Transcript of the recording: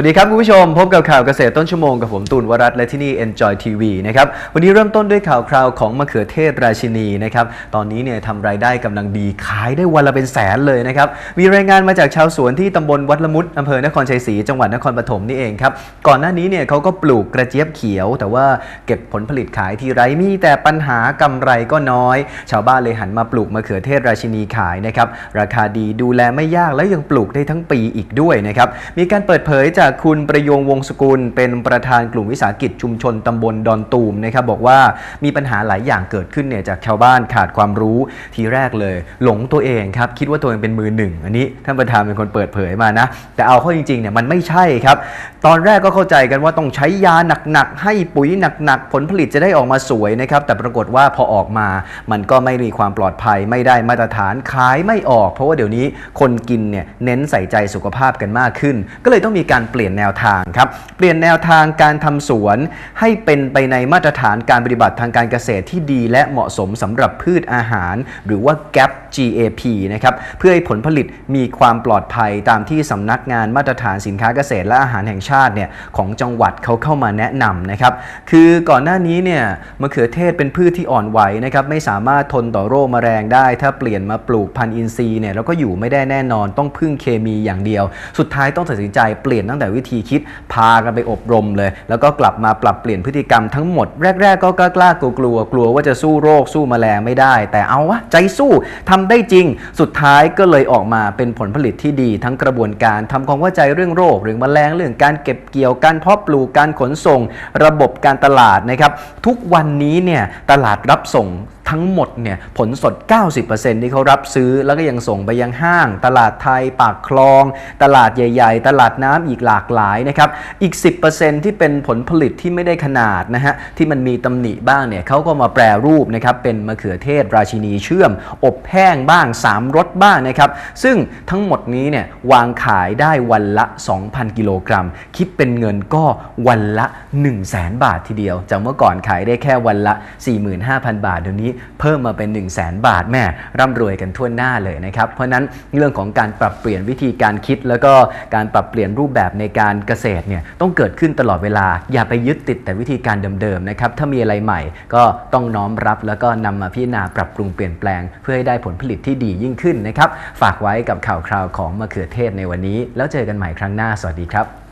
วัสดีครับคุณผู้ชม พบกับข่าวเกษตรต้นชั่วโมงกับผมตูนวรัตและที่นี่ Enjoy TV นะครับวันนี้เริ่มต้นด้วยข่าวคราวของมะเขือเทศราชินีนะครับตอนนี้เนี่ยทำรายได้กำลังดีขายได้วันละเป็นแสนเลยนะครับมีรายงานมาจากชาวสวนที่ตำบลวัดละมุดอำเภอนครชัยศรีจังหวัดนครปฐมนี่เองครับก่อนหน้านี้เนี่ยเขาก็ปลูกกระเจี๊ยบเขียว แต่ว่าเก็บผลผลิตขายทีไรมีแต่ปัญหากำไรก็น้อย ชาวบ้านเลยหันมาปลูกมะเขือเทศราชินีขายนะครับราคาดีดูแลไม่ยากและยังปลูกได้ทั้งปีอีกด้วยนะครับมีการเปิดเผยจากคุณประโยงวงศกุล เป็นประธานกลุ่มวิสาหกิจชุมชนตำบลดอนตูมนะครับบอกว่ามีปัญหาหลายอย่างเกิดขึ้นเนี่ยจากชาวบ้านขาดความรู้ทีแรกเลย หลงตัวเองครับคิดว่าตัวเองเป็นมือหนึ่งอันนี้ท่านประธานเป็นคนเปิดเผยมานะ แต่เอาเข้าจริงๆเนี่ยมันไม่ใช่ครับ ตอนแรกก็เข้าใจกันว่าต้องใช้ยาหนักๆให้ปุ๋ยหนักๆผลผลิตจะได้ออกมาสวยนะครับแต่ปรากฏว่าพอออกมา มันก็ไม่มีความปลอดภัยไม่ได้มาตรฐานขายไม่ออก เพราะว่าเดี๋ยวนี้คนกินเนี่ยเน้นใส่ใจสุขภาพกันมากขึ้น ก็เลยต้องมีการเปลี่ยนแนวทางครับ เปลี่ยนแนวทางการทำสวนให้เป็นไปในมาตรฐานการปฏิบัติทางการเกษตรที่ดีและเหมาะสมสำหรับพืชอาหาร หรือว่า GAP GAP นะครับเพื่อให้ผลผลิตมีความปลอดภัยตามที่สำนักงานมาตรฐานสินค้าเกษตรและอาหารแห่งชาติเนี่ยของจังหวัดเขาเข้ามาแนะนำนะครับคือก่อนหน้านี้เนี่ยมะเขือเทศเป็นพืชที่อ่อนไหวนะครับไม่สามารถทนต่อโรคแมลงได้ ถ้าเปลี่ยนมาปลูกพันธุ์อินทรีย์เนี่ยเราก็อยู่ไม่ได้แน่นอนต้องพึ่งเคมีอย่างเดียว สุดท้ายต้องตัดสินใจเปลี่ยนตั้งแต่วิธีคิดพากันไปอบรมเลย แล้วก็กลับมาปรับเปลี่ยนพฤติกรรมทั้งหมดแรก ๆ ก็กล้ากลัวกลัวกลัวว่าจะสู้โรคสู้แมลงไม่ได้ แต่เอาวะใจสู้ทำได้จริง สุดท้ายก็เลยออกมาเป็นผลผลิตที่ดี ทั้งกระบวนการทำความเข้าใจเรื่องโรค เรื่องแมลงเรื่องการเก็บเกี่ยวการเพาะปลูกการขนส่ง ระบบการตลาดนะครับ ทุกวันนี้เนี่ยตลาดรับส่ง ทั้งหมดเนี่ยผลสด 90%ที่เขารับซื้อแล้วก็ยังส่งไปยังห้าง ตลาดไทยปากคลอง ตลาดใหญ่ ๆ ตลาดน้ำอีกหลากหลายนะครับอีก 10%ที่เป็นผลผลิตที่ไม่ได้ขนาดนะฮะที่มันมีตำหนิบ้างเนี่ยเขาก็มาแปรรูปนะครับเป็นมะเขือเทศราชินีเชื่อม อบแห้งบ้าง 3รสบ้างนะครับซึ่งทั้งหมดนี้เนี่ยวางขายได้วันละ 2,000 กิโลกรัม คิดเป็นเงินก็วันละ 1 0 0 0 0แบาททีเดียว จากเมื่อก่อนขายได้แค่วันละ 45,000 บาทเดี๋ยวนี้เพิ่มมาเป็น 1 0 0 0 0แบาทแม่ร่ำรวยกันทั่วหน้าเลยนะครับเพราะฉะนั้นเรื่องของการปรับเปลี่ยนวิธีการคิด แล้วก็การปรับเปลี่ยนรูปแบบในการเกษตรเนี่ยต้องเกิดขึ้นตลอดเวลา อย่าไปยึดติดแต่วิธีการเดิมๆนะครับถ้ามีอะไรใหม่ก็ต้องน้อมรับแล้วก็นำมาพิจารณาปรับปรุงเปลี่ยนแปลง เพื่อให้ได้ผลผลิตที่ดียิ่งขึ้นนะครับฝากไว้กับข่าวคราวของมะเขือเทศในวันนี้ แล้วเจอกันใหม่ครั้งหน้าสวัสดีครับ